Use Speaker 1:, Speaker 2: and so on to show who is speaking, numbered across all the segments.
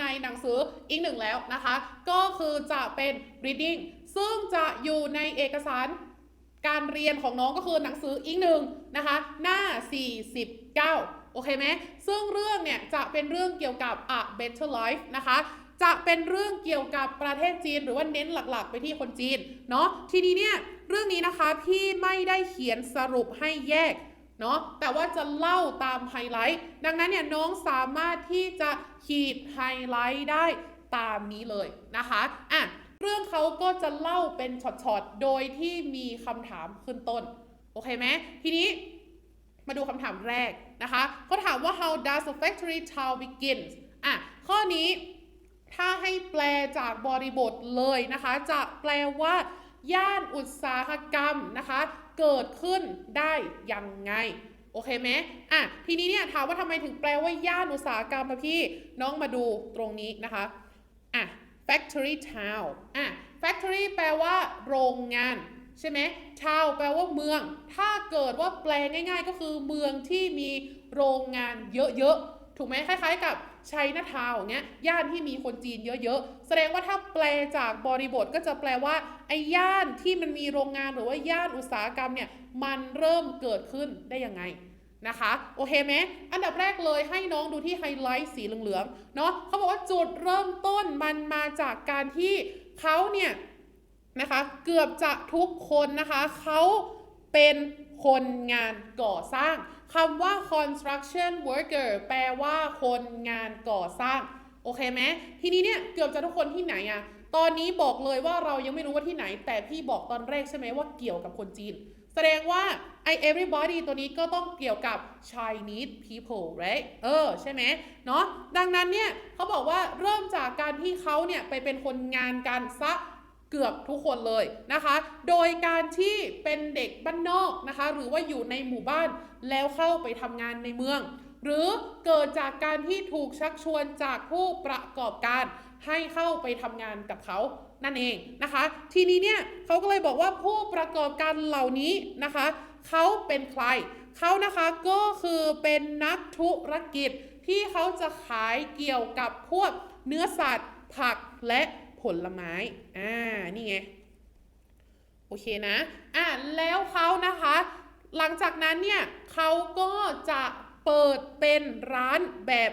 Speaker 1: ในหนังสืออีกหนึ่งแล้วนะคะ ก็คือจะเป็น reading ซึ่งจะอยู่ในเอกสารการเรียนของน้องก็คือหนังสืออีกหนึ่งนะคะ หน้า 49 โอเคไหมซึ่งเรื่องเนี่ยจะเป็นเรื่องเกี่ยวกับ a better life นะคะจะเป็นเรื่องเกี่ยวกับประเทศจีน หรือว่าเน้นหลักๆ ไปที่คนจีนเนาะทีนี้เนี่ยเรื่องนี้นะคะพี่ไม่ได้เขียนสรุปให้แยก เนาะแต่ว่าจะเล่าตามไฮไลท์ ดังนั้นเนี่ยน้องสามารถที่จะขีดไฮไลท์ได้ตามนี้เลยนะคะอะเรื่องเขาก็จะเล่าเป็นช็อตๆ โดยที่มีคำถามขึ้นต้น โอเคไหมทีนี้มาดูคำถามแรกนะคะเขาถามว่า how does a factory town begins อะ ข้อนี้ถ้าให้แปลจากบริบทเลยนะคะ จะแปลว่า ย่านอุตสาหกรรมนะคะ เกิดขึ้นได้ยังไง โอเคไหมอะทีนี้เนี่ยถามว่าทำไมถึงแปลว่าย่านอุตสาหกรรมอะพี่น้องมาดูตรงนี้นะคะอะ factory town อะ factory แปลว่าโรงงานใช่ไหม town แปลว่าเมือง ถ้าเกิดว่าแปลง่าย ๆ ก็คือเมืองที่มีโรงงานเยอะๆ ถูกไหมคล้าย ๆ กับ ชัยนาทาวน์เงี้ยย่านที่มีคนจีนเยอะๆ แสดงว่าถ้าแปลจากบริบทก็จะแปลว่าไอ้ย่านที่มันมีโรงงานหรือว่าย่านอุตสาหกรรมเนี่ยมันเริ่มเกิดขึ้นได้ยังไงนะคะโอเคไหมอันดับแรกเลยให้น้องดูที่ไฮไลท์สีเหลืองๆเนาะเขาบอกว่าจุดเริ่มต้นมันมาจากการที่เขาเนี่ยนะคะเกือบจะทุกคนนะคะเขาเป็น คนงานก่อสร้างคำว่า construction worker แปลว่าคนงานก่อสร้าง โอเคไหมทีนี้เนี่ยเกือบจะทุกคนที่ไหนอะตอนนี้บอกเลยว่าเรายังไม่รู้ว่าที่ไหน แต่พี่บอกตอนแรกใช่ไหมว่าเกี่ยวกับคนจีน แสดงว่าไอ everybody ตัวนี้ก็ต้องเกี่ยวกับ Chinese people right เออ ใช่ไหมเนาะดังนั้นเนี่ยเขาบอกว่าเริ่มจากการที่เขาเนี่ยไปเป็นคนงานกันซะ เกือบทุกคนเลยนะคะ โดยการที่เป็นเด็กบ้านนอกนะคะ หรือว่าอยู่ในหมู่บ้านแล้วเข้าไปทำงานในเมือง หรือเกิดจากการที่ถูกชักชวนจากผู้ประกอบการ ให้เข้าไปทำงานกับเขานั่นเองนะคะ ทีนี้เนี่ยเขาก็เลยบอกว่าผู้ประกอบการเหล่านี้นะคะเขาเป็นใครเขานะคะก็คือเป็นนักธุรกิจที่เขาจะขายเกี่ยวกับพวกเนื้อสัตว์ ผักและ ผลไม้ อ่า นี่ไง โอเคนะ อะ แล้วเขานะคะ หลังจากนั้นเนี่ยเขาก็จะเปิดเป็นร้านแบบ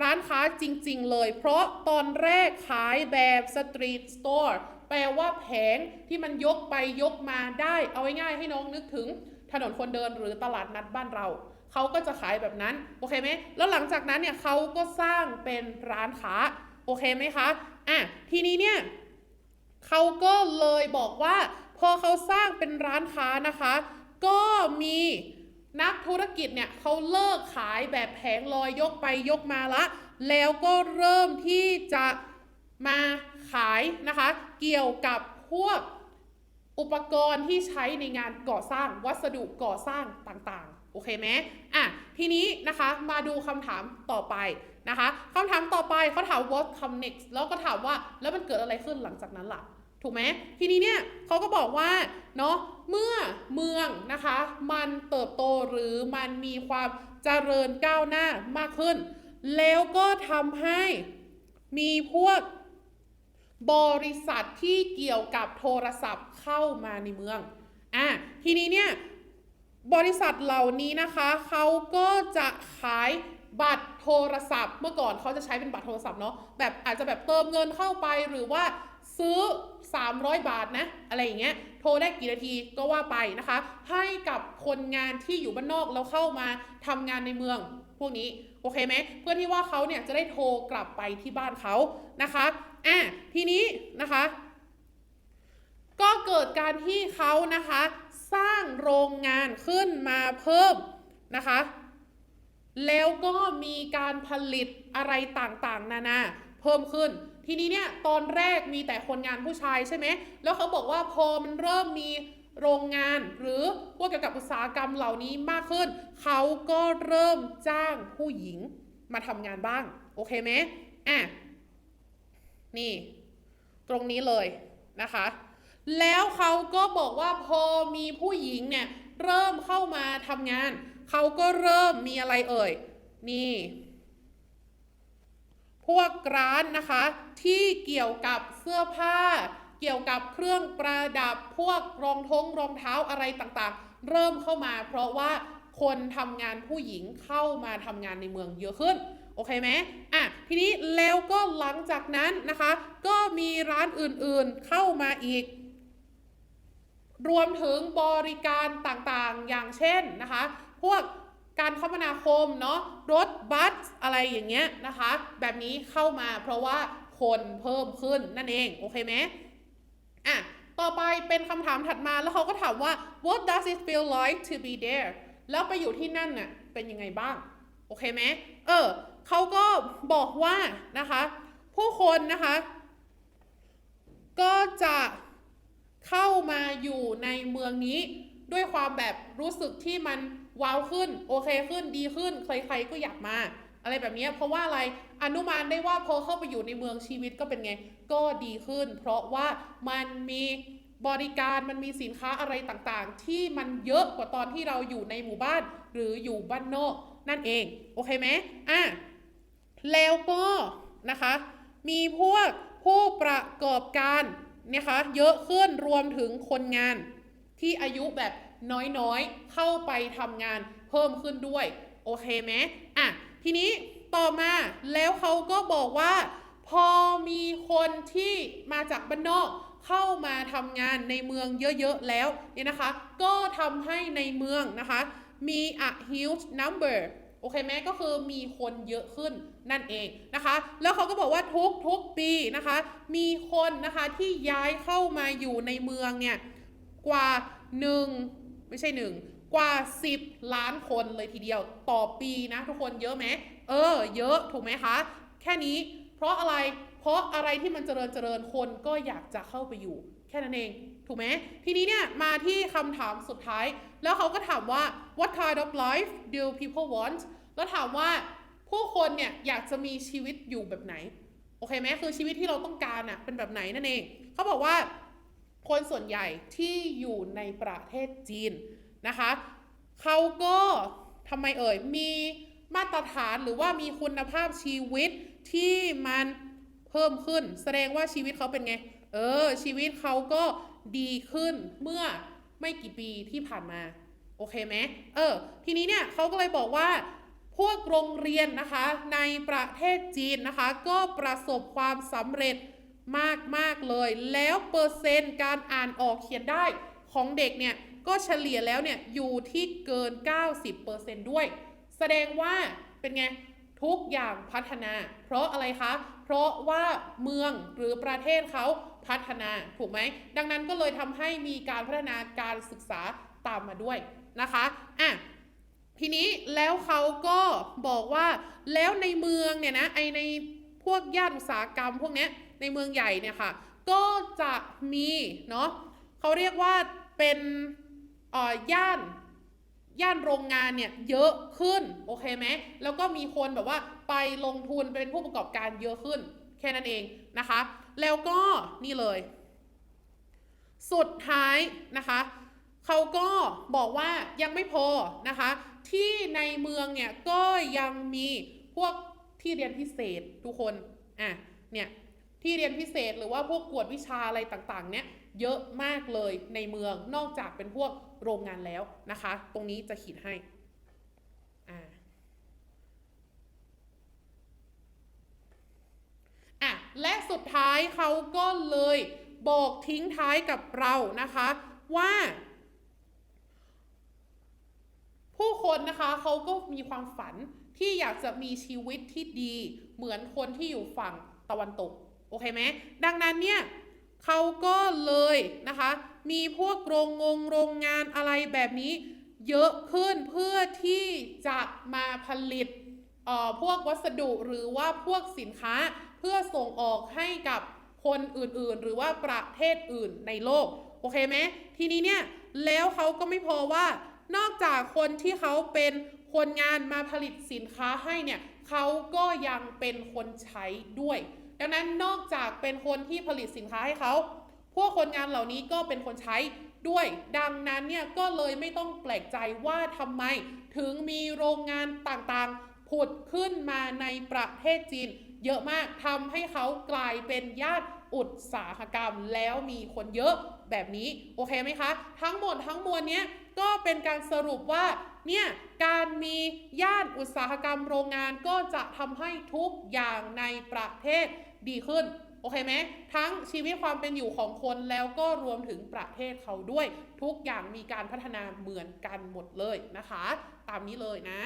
Speaker 1: ร้านค้าจริง ๆ เลย เพราะตอนแรกขายแบบสตรีทสโตร์แปลว่าแผงที่มันยกไปยกมาได้ เอาง่ายๆให้น้องนึกถึงถนนคนเดินหรือตลาดนัดบ้านเรา เขาก็จะขายแบบนั้น โอเคไหม แล้วหลังจากนั้นเนี่ยเขาก็สร้างเป็นร้านค้า โอเคไหมคะ อะทีนี้เนี่ยเขาก็เลยบอกว่า พอเขาสร้างเป็นร้านค้านะคะ ก็มีนักธุรกิจเนี่ยเขาเลิกขายแบบแผงลอยยกไปยกมาละ แล้วก็เริ่มที่จะมาขายนะคะ เกี่ยวกับพวกอุปกรณ์ที่ใช้ในงานก่อสร้างวัสดุก่อสร้างต่างๆ โอเคไหมอะทีนี้นะคะมาดูคำถามต่อไปนะคะคำถามต่อไปเขาถาม what come next แล้วก็ถามว่าแล้วมันเกิดอะไรขึ้นหลังจากนั้นล่ะ ถูกไหมทีนี้เนี่ยเขาก็บอกว่าเนาะเมื่อเมืองนะคะมันเติบโตหรือมันมีความเจริญก้าวหน้ามากขึ้น แล้วก็ทำให้มีพวกบริษัทที่เกี่ยวกับโทรศัพท์เข้ามาในเมืองอะทีนี้เนี่ย บริษัทเหล่านี้นะคะเขาก็จะขายบัตรโทรศัพท์ เมื่อก่อนเขาจะใช้เป็นบัตรโทรศัพท์เนาะแบบอาจจะแบบเติมเงินเข้าไปหรือว่าซื้อ 300 บาทนะ อะไรอย่างเงี้ยโทรได้กี่นาทีก็ว่าไปนะคะ ให้กับคนงานที่อยู่บ้านนอกแล้วเข้ามาทำงานในเมืองพวกนี้โอเคไหมเพื่อที่ว่าเขาเนี่ยจะได้โทรกลับไปที่บ้านเขานะคะอะทีนี้นะคะ ก็เกิดการที่เขานะคะ สร้างโรงงานขึ้นมาเพิ่มนะคะ แล้วก็มีการผลิตอะไรต่างๆ นานาเพิ่มขึ้น ทีนี้เนี่ยตอนแรกมีแต่คนงานผู้ชายใช่ไหม แล้วเขาบอกว่าพอมันเริ่มมีโรงงานหรือพวกเกี่ยวกับอุตสาหกรรมเหล่านี้มากขึ้น เขาก็เริ่มจ้างผู้หญิงมาทำงานบ้าง โอเคไหมอะนี่ ตรงนี้เลยนะคะ แล้วเขาก็บอกว่าพอมีผู้หญิงเนี่ยเริ่มเข้ามาทำงาน เขาก็เริ่มมีอะไรเอ่ย นี่ พวกร้านนะคะ ที่เกี่ยวกับเสื้อผ้า เกี่ยวกับเครื่องประดับพวกรองท้องรองเท้าอะไรต่างๆ เริ่มเข้ามาเพราะว่าคนทำงานผู้หญิงเข้ามาทำงานในเมืองเยอะขึ้นโอเคไหมอะ ทีนี้แล้วก็หลังจากนั้นนะคะ ก็มีร้านอื่นๆเข้ามาอีก รวมถึงบริการต่างๆ อย่างเช่นนะคะ พวกการคมนาคมเนาะรถบัสอะไรอย่างเงี้ยนะคะ แบบนี้เข้ามาเพราะว่าคนเพิ่มขึ้นนั่นเองโอเคไหมอะต่อไปเป็นคำถามถัดมาแล้วเขาก็ถามว่า what does it feel like to be there แล้วไปอยู่ที่นั่นน่ะเป็นยังไงบ้าง โอเคไหมเออเขาก็บอกว่านะคะ ผู้คนนะคะ ก็จะ เข้ามาอยู่ในเมืองนี้ ด้วยความแบบรู้สึกที่มันว้าวขึ้น โอเคขึ้นดีขึ้น ใครๆก็อยากมา อะไรแบบนี้เพราะว่าอะไรอนุมานได้ว่าพอเข้าไปอยู่ในเมืองชีวิตก็เป็นไง ก็ดีขึ้น เพราะว่ามันมีบริการมันมีสินค้าอะไรต่างๆ ที่มันเยอะกว่าตอนที่เราอยู่ในหมู่บ้าน หรืออยู่บ้านนอกนั่นเอง โอเคไหมอะแล้วก็นะคะ มีพวกผู้ประกอบการ นะคะเยอะขึ้นรวมถึงคนงานที่อายุแบบน้อยๆ เข้าไปทำงานเพิ่มขึ้นด้วย โอเคไหมอะ ทีนี้ต่อมาแล้วเขาก็บอกว่า พอมีคนที่มาจากบ้านนอกเข้ามาทำงานในเมืองเยอะๆแล้วเนี่ยนะคะ ก็ทำให้ในเมืองนะคะ มี a huge number โอเคไหมก็คือมีคนเยอะขึ้นนั่นเองนะคะ แล้วเขาก็บอกว่าทุกทุกปีนะคะ มีคนนะคะที่ย้ายเข้ามาอยู่ในเมืองเนี่ยกว่า 1 ไม่ใช่ 1 กว่า 10 ล้านคนเลยทีเดียวต่อปีนะทุกคนเยอะไหมเออ เยอะถูกไหมคะ แค่นี้เพราะอะไรเพราะอะไรที่มันเจริญเจริญคนก็อยากจะเข้าไปอยู่ แค่นั้นเอง ถูกไหมทีนี้เนี่ยมาที่คำถามสุดท้าย แล้วเขาก็ถามว่า what kind of life do people want แล้วถามว่าผู้คนเนี่ยอยากจะมีชีวิตอยู่แบบไหน โอเคไหมคือชีวิตที่เราต้องการอะเป็นแบบไหนนั่นเอง เขาบอกว่าคนส่วนใหญ่ที่อยู่ในประเทศจีนนะคะเขาก็ทำไมเอ่ยมีมาตรฐานหรือว่ามีคุณภาพชีวิตที่มันเพิ่มขึ้น แสดงว่าชีวิตเขาเป็นไง เออ ชีวิตเขาก็ดีขึ้นเมื่อไม่กี่ปีที่ผ่านมา โอเคไหมเออ ทีนี้เนี่ยเขาก็เลยบอกว่า พวกโรงเรียนนะคะในประเทศจีนนะคะ ก็ประสบความสำเร็จมากมาก ๆ เลย แล้วเปอร์เซ็นต์การอ่านออกเขียนได้ของเด็กเนี่ย ก็เฉลี่ยแล้วเนี่ย อยู่ที่เกิน 90%ด้วย แสดงว่าเป็นไง ทุกอย่างพัฒนา เพราะอะไรคะ เพราะว่าเมืองหรือประเทศเขา พัฒนาถูกไหมดังนั้นก็เลยทำให้มีการพัฒนาการศึกษาตามมาด้วยนะคะอะทีนี้แล้วเขาก็บอกว่าแล้วในเมืองเนี่ยนะไอในพวกย่านอุตสาหกรรมพวกนี้ในเมืองใหญ่เนี่ยค่ะก็จะมีเนาะเขาเรียกว่าเป็นอ่อย่านย่านโรงงานเนี่ยเยอะขึ้นโอเคไหมแล้วก็มีคนแบบว่าไปลงทุนเป็นผู้ประกอบการเยอะขึ้น แค่นั้นเองนะคะ แล้วก็นี่เลย สุดท้ายนะคะ เขาก็บอกว่ายังไม่พอนะคะ ที่ในเมืองเนี่ยก็ยังมีพวกที่เรียนพิเศษทุกคนอะเนี่ยที่เรียนพิเศษหรือว่าพวกกวดวิชาอะไรต่างๆ เนี่ยเยอะมากเลยในเมืองนอกจากเป็นพวกโรงงานแล้วนะคะ ตรงนี้จะขีดให้อ่าอะ และสุดท้ายเขาก็เลยบอกทิ้งท้ายกับเรานะคะว่า ผู้คนนะคะเขาก็มีความฝันที่อยากจะมีชีวิตที่ดีเหมือนคนที่อยู่ฝั่งตะวันตก โอเคไหมดังนั้นเนี่ยเขาก็เลยนะคะ มีพวกโรงงงโรงงานอะไรแบบนี้ เยอะขึ้นเพื่อที่จะมาผลิตออพวกวัสดุหรือว่าพวกสินค้า เพื่อส่งออกให้กับคนอื่นๆ หรือว่าประเทศอื่นในโลก โอเคไหมทีนี้เนี่ย แล้วเขาก็ไม่พอว่านอกจากคนที่เขาเป็นคนงานมาผลิตสินค้าให้เนี่ยเขาก็ยังเป็นคนใช้ด้วย ดังนั้นนอกจากเป็นคนที่ผลิตสินค้าให้เขาพวกคนงานเหล่านี้ก็เป็นคนใช้ด้วย ดังนั้นเนี่ยก็เลยไม่ต้องแปลกใจว่าทำไม ถึงมีโรงงานต่างๆ ผุดขึ้นมาในประเทศจีน เยอะมากทำให้เขากลายเป็นย่านอุตสาหกรรม แล้วมีคนเยอะแบบนี้โอเคไหมคะ ทั้งหมดทั้งมวลเนี้ยก็เป็นการสรุปว่าเนี่ยการมีย่านอุตสาหกรรมโรงงานก็จะทำให้ทุกอย่างในประเทศดีขึ้นโอเคไหมทั้งชีวิตความเป็นอยู่ของคนแล้วก็รวมถึงประเทศเขาด้วย ทุกอย่างมีการพัฒนาเหมือนกันหมดเลยนะคะ ตามนี้เลยนะ